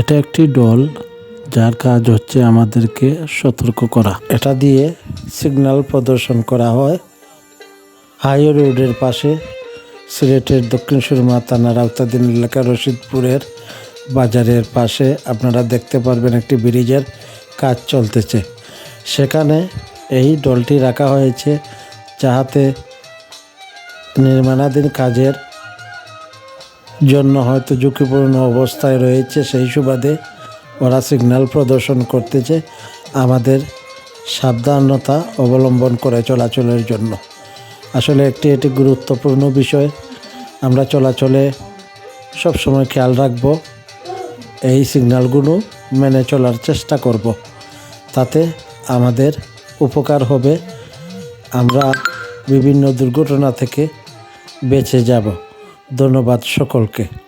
এটা একটি ডল, যার কাজ হচ্ছে আমাদেরকে সতর্ক করা। এটা দিয়ে সিগন্যাল প্রদর্শন করা হয়। হাইওয়ে রোডের পাশে সিলেটের দক্ষিণ সুরমা থানার আওতাধীন এলাকা রশিদপুরের বাজারের পাশে আপনারা দেখতে পারবেন একটি ব্রিজের কাজ চলতেছে। সেখানে এই ডলটি রাখা হয়েছে যাহাতে নির্মাণাধীন কাজের জন্য হয়তো ঝুঁকিপূর্ণ অবস্থায় রয়েছে, সেই সুবাদে ওরা সিগন্যাল প্রদর্শন করতেছে আমাদের সাবধানতা অবলম্বন করে চলাচলের জন্য। আসলে একটি, এটি গুরুত্বপূর্ণ বিষয়। আমরা চলাচলে সবসময় খেয়াল রাখব, এই সিগন্যালগুলো মেনে চলার চেষ্টা করব। তাতে আমাদের উপকার হবে। আমরা বিভিন্ন দুর্ঘটনা থেকে বেঁচে যাব। ধন্যবাদ সকলকে।